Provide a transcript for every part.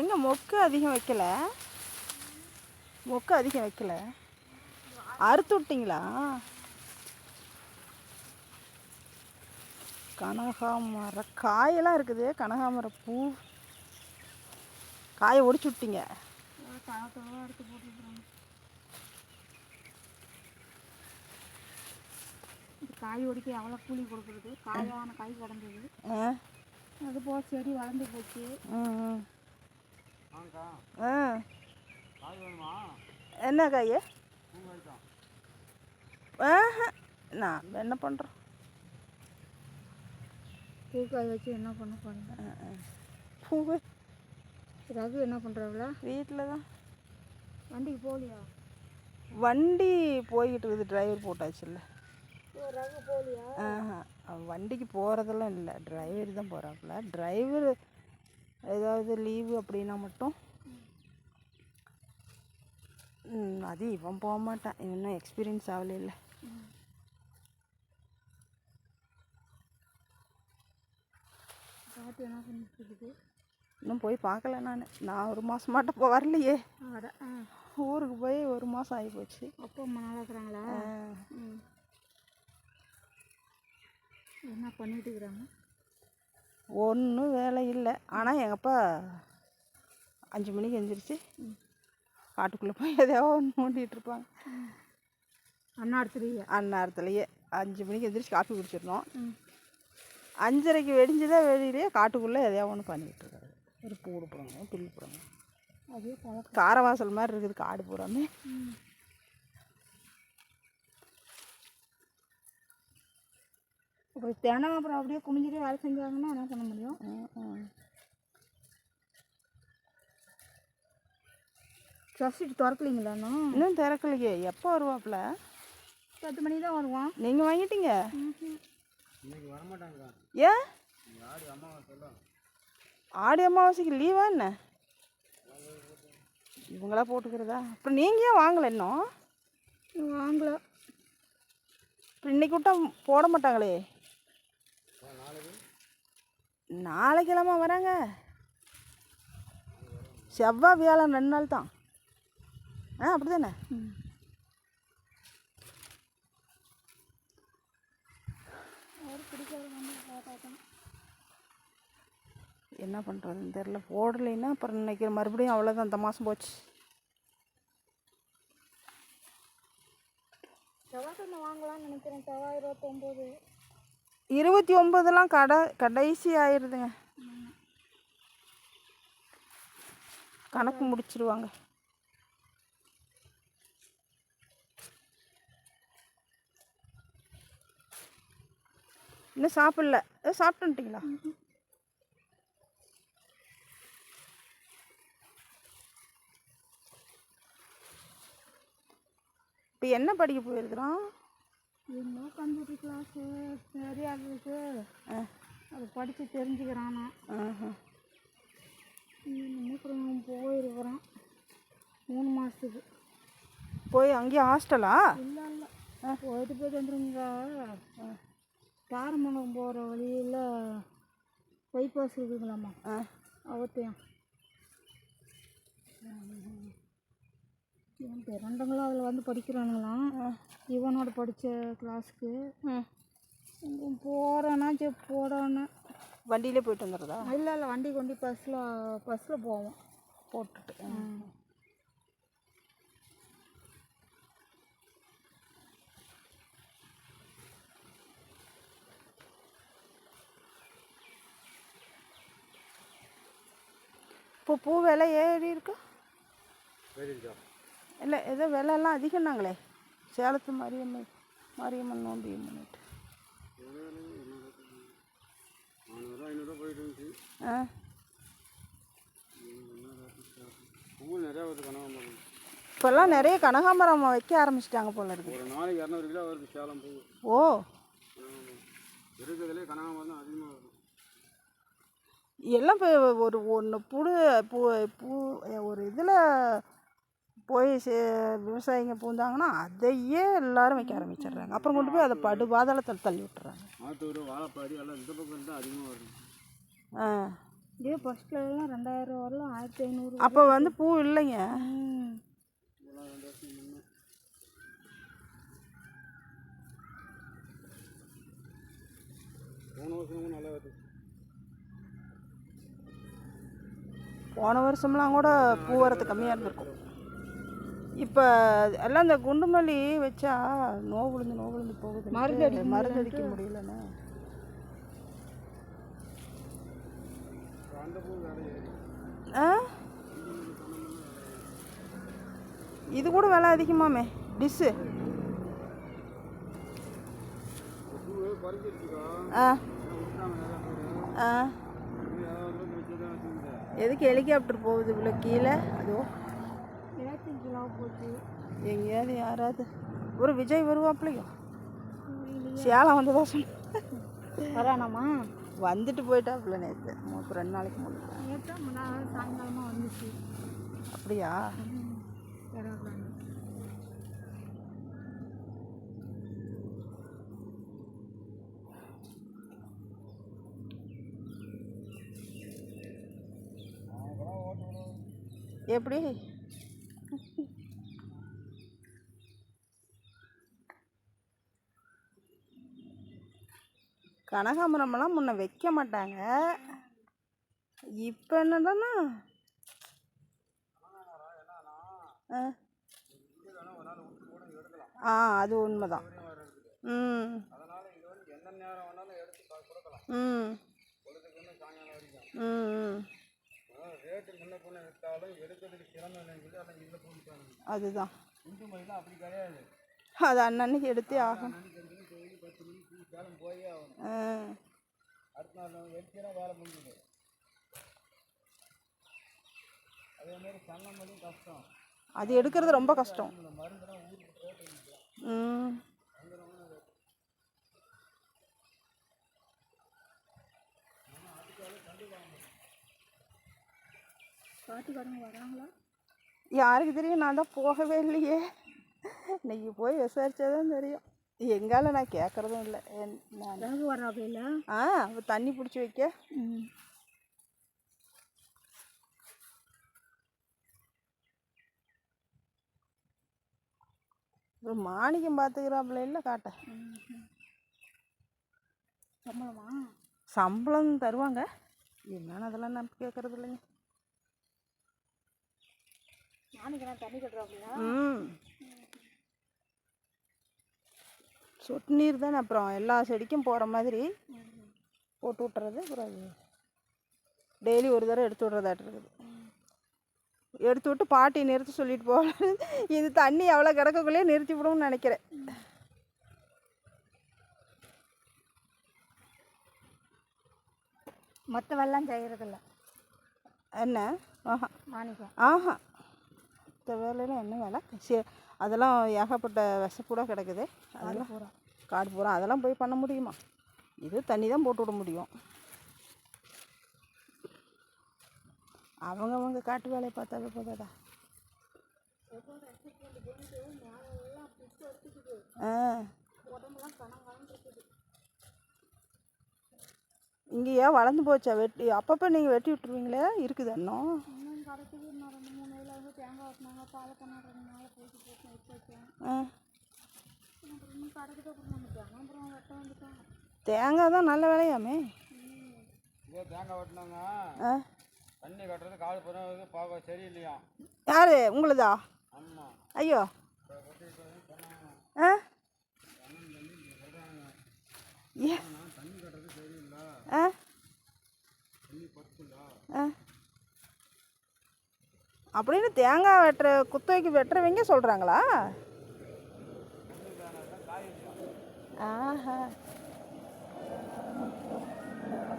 எங்கே மொக்கு அதிகம் வைக்கல? மொக்கு அதிகம் வைக்கல. அறுத்து விட்டிங்களா? கனகாமர காயெல்லாம் இருக்குது. கனகாமர பூ. காயை ஒடிச்சு விட்டீங்க. காய் ஒடிக்க எவ்வளோ கூலி கொடுக்குறது? காயான காய் கிடந்தது. அது போக செடி வளர்ந்து போச்சு. ஆ. என்ன காய் ஆஹா. நான் என்ன பண்ணுறோம் பூக்காய் வச்சு என்ன பண்ண போறீங்க? பூவு. ரகு என்ன பண்ணுறாங்களா வீட்டில் தான் வண்டிக்கு போகலையா? வண்டி போய்கிட்டு இருக்குது டிரைவர் போட்டாச்சுல்ல. ரகு போகலையா? ஆஹா. வண்டிக்கு போகிறதெல்லாம் இல்லை. டிரைவர் தான் போகிறாப்புல டிரைவர் ஏதாவது லீவு அப்படின்னா மட்டும் அது இவன் போக மாட்டான். இவன் இன்னும் எக்ஸ்பீரியன்ஸ் ஆகல இல்லை என்ன பண்ணிட்டு இன்னும் போய் பார்க்கல நான். நான் ஒரு மாதம் மாட்ட போ வரலையே. ஊருக்கு போய் ஒரு மாதம் ஆகி போச்சு. அப்பா அம்மா நல்லா இருக்கிறாங்களா? என்ன பண்ணிட்டு இருக்கிறாங்க ஒன்றும் வேலை இல்லை. ஆனால் எங்கள் அப்பா அஞ்சு மணிக்கு எந்திரிச்சு காட்டுக்குள்ளே போய் எதையோ ஒன்று அண்ணா எடுத்துருவியா அந்நேரத்துலையே அஞ்சு மணிக்கு எந்திரிச்சு காஃபி குடிச்சிடணும். அஞ்சரைக்கு வெடிஞ்சுதான் வெளியிலே காட்டுக்குள்ளே எதையோ ஒன்று பண்ணிகிட்டு இருக்காரு. ஒரு பூடு போடுங்க புல் போடுங்க அதே காரவாசல் மாதிரி இருக்குது காடு பூராமே. அப்புறம் தினம் அப்புறம் அப்படியே குனிஞ்சிட்டே வேலை செஞ்சாங்கன்னா என்ன பண்ண முடியும்? ம், ம். சொசைட்டி திறக்கலீங்களா இன்னும்? இன்னும் திறக்கலையே. எப்போ வருவாப்புல? பத்து மணி தான் வருவான். நீங்கள் வாங்கிட்டீங்க. ஏன் ஆடி அமாவாசைக்கு லீவா என்ன? இவங்களா போட்டுக்கிறதா? அப்புறம் நீங்கள் ஏன் வாங்கலை இன்னும்? வாங்கல. அப்புறம் இன்னைக்கு விட்டா போட மாட்டாங்களே. நாளைக்கிழமை வராங்க. செவ்வாய் வியாழன் ரெண்டு நாள் தான். ஆ அப்படி தானே என்ன பண்ணுறதுன்னு தெரில போடலைன்னா அப்புறம் இன்னைக்கு மறுபடியும் அவ்வளோதான் இந்த மாதம் போச்சு. செவ்வாய்க்கிழமை வாங்கலாம்னு நினைக்கிறேன். செவ்வாய் இருபத்தொம்போது. இருபத்தி ஒம்பதுலாம் கடை கடைசி ஆயிடுதுங்க கணக்கு முடிச்சிருவாங்க. இன்னும் சாப்பிடல. சாப்பிட்டுட்டீங்களா இப்போ என்ன படிக்க போயிருக்கிறான்? இன்னும் கம்ப்யூட்டர் கிளாஸு நிறையா இருக்கு. ஆ. அதை படித்து தெரிஞ்சுக்கிறானா. ஆஹா. இன்னும் போயிருக்கிறான் மூணு மாதத்துக்கு போய் அங்கேயே ஹாஸ்டலா இல்லை இல்லை. போயிட்டு போயிட்டு வந்துருங்க. தாரமங்கலம் போகிற வழியில் பைபாஸ் இருக்குங்களாம்மா ஆ. அவத்தையும் இவன் பிறண்டங்களும் அதில் வந்து படிக்கிறானுங்களாம். இவனோட படித்த கிளாஸுக்கு ம் போகிறேன்னா சரி போடான்னு. வண்டியிலே போயிட்டு வந்துடுறதா? இல்லை இல்லை வண்டி கொண்டு பஸ்ஸில் பஸ்ஸில் போவோம் போட்டுட்டு. இப்போ பூ விலை ஏறி இருக்கா? இல்லை ஏதோ விலைலாம் அதிகம்னாங்களே. சேலத்து மாரியம்மன் மாரியம்மன் நோம்பி இருந்துச்சு ஆ. இப்போல்லாம் நிறைய கனகாம்பரம் வைக்க ஆரம்பிச்சிட்டாங்க போல இருக்கு. ஒரு நாளைக்கு இரநூறு கிலோ வருது சேலம் பூ. ஓ. இருக்கிறதுலே கனகாம்பரம் தான் அதிகமாக வருது எல்லாம் இப்போ ஒரு ஒன்று புடு பூ பூ ஒரு இதில் போய் சே விவசாயிங்க பூந்தாங்கன்னா அதையே எல்லாரும் வைக்க ஆரம்பிச்சிடுறாங்க. அப்புறம் கொண்டு போய் அதை படு பாதாளத்தில் தள்ளி விட்டுறாங்க. ஆத்தூர் வாழைப்பாடி எல்லாம் இந்த பக்கம் தான் அதிகமாக வருது ஆ. இதே ஃபஸ்ட்டில் எல்லாம் ரெண்டாயிரம் வரலாம் ஆயிரத்தி ஐநூறு அப்போ வந்து பூ இல்லைங்க. போன வருஷம்லாம் கூட பூ வரது கம்மியாக இருந்திருக்கும். இப்போ எல்லாம் இந்த குண்டு மல்லி வச்சா நோ விழுந்து நோ விழுந்து போகுது. மருந்து அடிக்க மருந்து அடிக்க ஏறி ஆ? இது கூட விலை அதிகமாமே டிஷ்ஷு ஆ. ஆ. எதுக்கு ஹெலிகாப்டர் போகுது இவ்வளோ கீழே? அதுவும் எங்கேயாவது யாராவது ஒரு விஜய் வருவாப்லையோ சேலம் வந்ததா சொன்ன. வரானாமா? வந்துட்டு போயிட்டாப்புல நேற்று இப்போ ரெண்டு நாளைக்கு முன்னாடி சாயங்காலமாக வந்துச்சு. அப்படியா? எப்படி? கனகாமரமெல்லாம் முன்ன வைக்க மாட்டாங்க. இப்போ என்னடான்னா ஆ. ஆ அது உண்மைதான். ம். ம். ம் அதுதான். அது அன்னன்னைக்கு எடுத்தே ஆகணும். அன்னைக்கு அஞ்சு டெய்லி பத்து மணிக்கு சேலம் போயே ஆகணும் ஆ. அடுத்த நாள் எடுத்தா வேலை முடிஞ்சுது அதே எடுக்கிறது ரொம்ப கஷ்டம். ம். காட்டுக்காரங்க வராங்களா? யாருக்கு தெரியும்? நான் தான் போகவே இல்லையே. இன்னைக்கு போய் விசாரிச்சா தான் தெரியும். எங்கால நான் கேட்குறதும் இல்லை. என் நான் ரகு வராபில்ல ஆ தண்ணி பிடிச்சி வைக்க. ம். ஒரு மாணிக்கம் பார்த்துக்கிறாப்புல இல்லை காட்ட. சம்பளமா? சம்பளம் தருவாங்க. என்னன்னு அதெல்லாம் நான் கேட்குறது இல்லைங்க. நாளைக்கு தண்ணி கட்டுறாப்பில்ல ம். சொட்டு நீர் தானே அப்புறம் எல்லா செடிக்கும் போகிற மாதிரி போட்டு விட்டுறது அப்புறம் அது டெய்லி ஒரு தடவை எடுத்து விட்றதாட்டு இருக்குது. எடுத்து விட்டு பாட்டி நிறுத்த சொல்லிட்டு போக இது தண்ணி எவ்வளோ கிடக்கக்குள்ளேயே நிறுத்தி விடும்னு நினைக்கிறேன். மற்ற வெள்ளம் செய்கிறதில்ல என்ன? ஆஹா. மாணிக்கம். ஆஹா. இந்த வேலையில் என்ன வேலை? சே அதெல்லாம் ஏகப்பட்ட விஷப்பூடாக கிடக்குது. அதெல்லாம் காடு பூரா. அதெல்லாம் போய் பண்ண முடியுமா? இது தண்ணி தான் போட்டு விட முடியும். அவங்கவங்க காட்டு வேலையை பார்த்தாவே போதாதா? ஆ. இங்கேயா வளர்ந்து போச்சா? வெட்டி அப்பப்போ நீங்கள் வெட்டி விட்டுருவீங்களே? இருக்குது இன்னும்? தேங்காய் தான் நல்ல விலையாமே. தேங்காய் வெட்டினாங்க. ஆ? தண்ணி கட்டுறது காடு போகிறது பார்க்க சரியில்லையா? யார்? உங்களுதா? ஐயோ. ஆ? ஏ. தண்ணி கட்டுறது சரியில்லை ஆ? தண்ணி பத்துலா ஆ. அப்படின்னு தேங்காய் வெட்டுற குத்தகைக்கு வெட்டுறவங்க சொல்கிறாங்களா ஆஹா.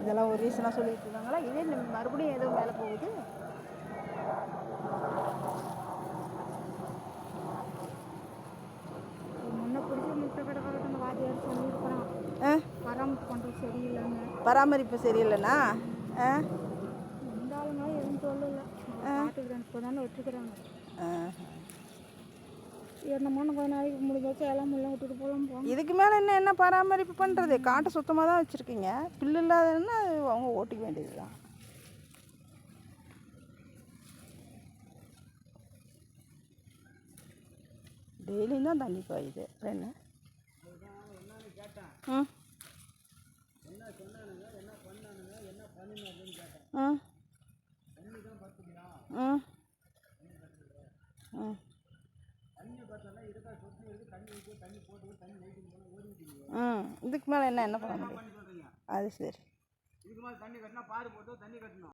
இதெல்லாம் ஒரு ரீசனாக சொல்லிட்டு இருக்காங்களா? இதே மறுபடியும் ஏதோ மேலே போகுது. பராமரிப்பு சரியில்லைண்ணா ஆ? என்னமோன்னு கொஞ்ச நாளைக்கு முடிஞ்சாச்சு எல்லாம் முள்ள விட்டுட்டு போகலாம் போகணும் இதுக்கு மேலே என்ன என்ன பராமரிப்பு பண்ணுறது காட்டை சுத்தமாக தான் வச்சுருக்கீங்க. புல் இல்லாதன்னா அவங்க ஓட்டிக்க வேண்டியது தான் டெய்லியும் தான் தண்ணி பாயுது. என்ன? ம். இதுக்கு மேலே என்ன என்ன பண்ண முடியும்? பண்ணி போட்டு அது சரி